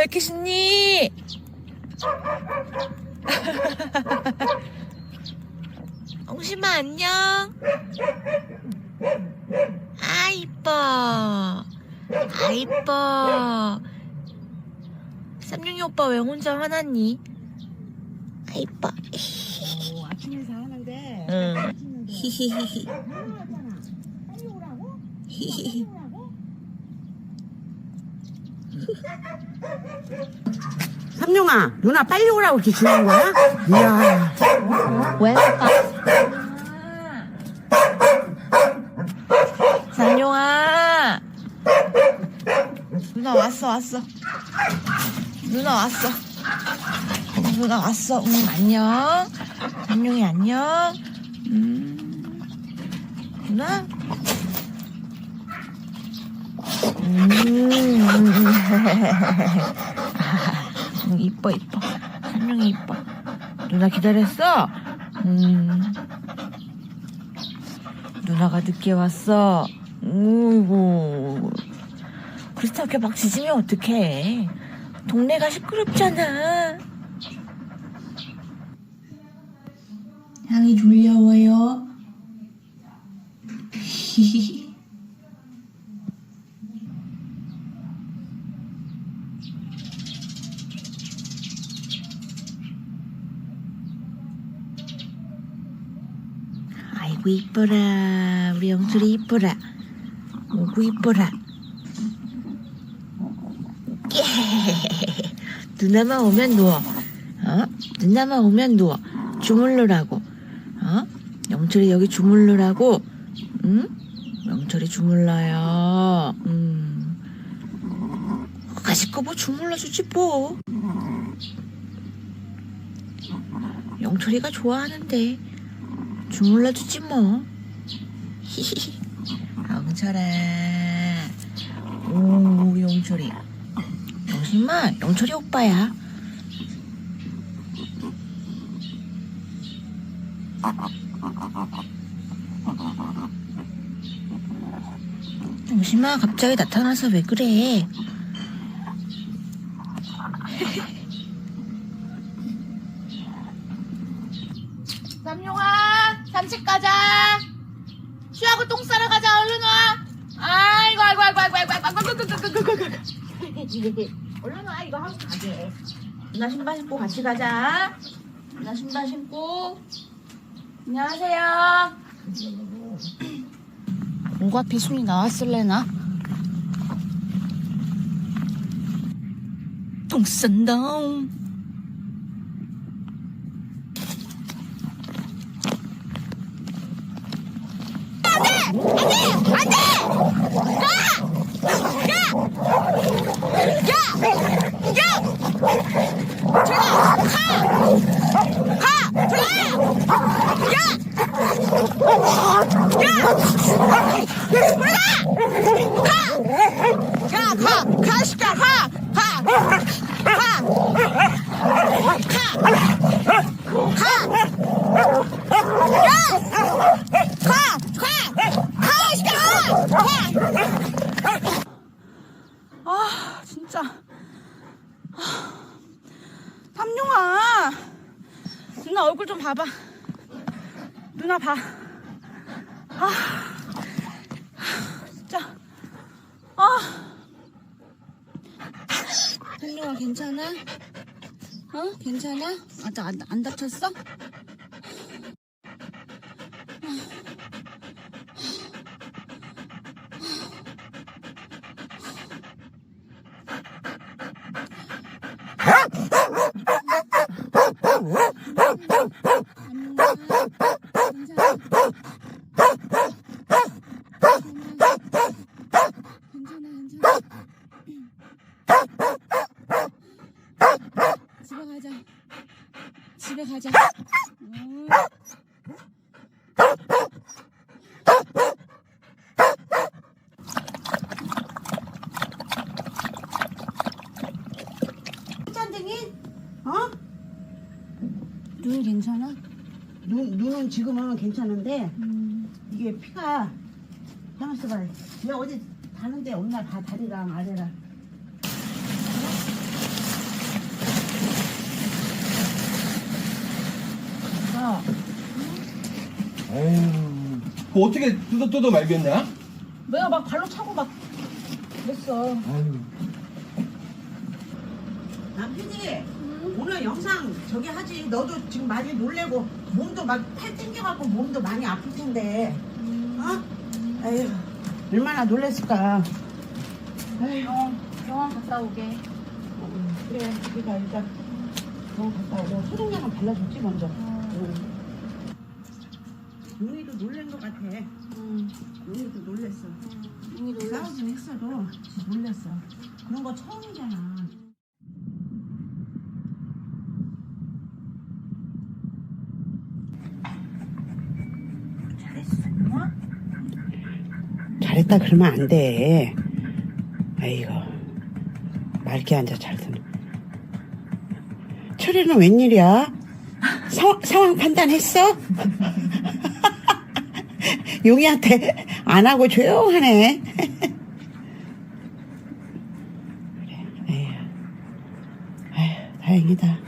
왜 이렇게 신니? 엉심아 안녕. 아 이뻐. 아 이뻐. 쌈용이 오빠 왜 혼자 화났니? 아 이뻐. 오, 아침에서 하는데 응. 히히히히. 히히히. 삼룡아 누나 빨리 오라고 이렇게 주는 거야? 이야. 산용아. 누나 왔어 왔어. 누나 왔어. 누나 왔어. 응 안녕. 산용이 안녕. 음. 누나 음 응, 이뻐 이뻐 산용이 이뻐 누나 기다렸어 음 누나가 늦게 왔어. 우고 그렇게 막 짖으면 어떡해. 동네가 시끄럽잖아. 향이 졸려워요. 아이고 이뻐라 우리 영철이 이뻐라. 오구 이뻐라. 누나만 오면 누워. 어? 누나만 오면 누워. 주물르라고. 어? 영철이 여기 주물르라고. 응? 영철이 주물러요. 음. 가시꺼 뭐 주물러주지 뭐. 영철이가 좋아하는데 주물러주지 뭐. 히히히. 영철아. 오, 영철이. 영심아, 영철이 오빠야. 영심아, 갑자기 나타나서 왜 그래? 삼룡아 산책 가자 쉬하고 똥 싸러 가자 얼른 와 아이고 아이고 아이고 아이고 아이고 아이고 아이고 아이고 아이고 얼른 와 이거 하고 가게 누나 신발 신고 같이 가자 누나 신발 신고 안녕하세요 공과 피순이 나왔을래나 똥 싼다 가 시켜 아 진짜. 아, 삼룡아. 누나 얼굴 좀 봐봐. 누나 봐 아, 진짜 아 삼룡아 괜찮아? 어? 괜찮아? 아직 안, 안 다쳤어? 집에 가자. 집에 가자. 음. 짠쟁이? 어? 눈 괜찮아? 눈, 눈은 지금은 괜찮은데 음. 이게 피가 가만있어 봐 내가 어제 어느 날다 다리랑 아래랑 그 어떻게 뜯어 뜯어 말겠냐? 내가 막 발로 차고 막 그랬어. 아유. 남편이 오늘 영상 저기 하지. 너도 지금 많이 놀래고 몸도 막 팔 땡겨갖고 몸도 많이 아플 텐데. 어? 에휴, 얼마나 놀랬을까. 병원, 병원 갔다 오게. 어, 그래, 우리가 일단 병원 갔다 오고 소독약은 발라줬지 먼저. 응. 용이도 놀란 것 같아. 용이도 놀랬어. 용이 놀랐어. 싸우긴 했어도 놀랬어. 그런 거 처음이잖아. 잘했다 그러면 안 돼. 아이고 맑게 앉아 잘 듣는. 철이는 웬일이야? 사, 상황 판단했어? 용이한테 안 하고 조용하네. 그래, 에휴, 에휴, 다행이다.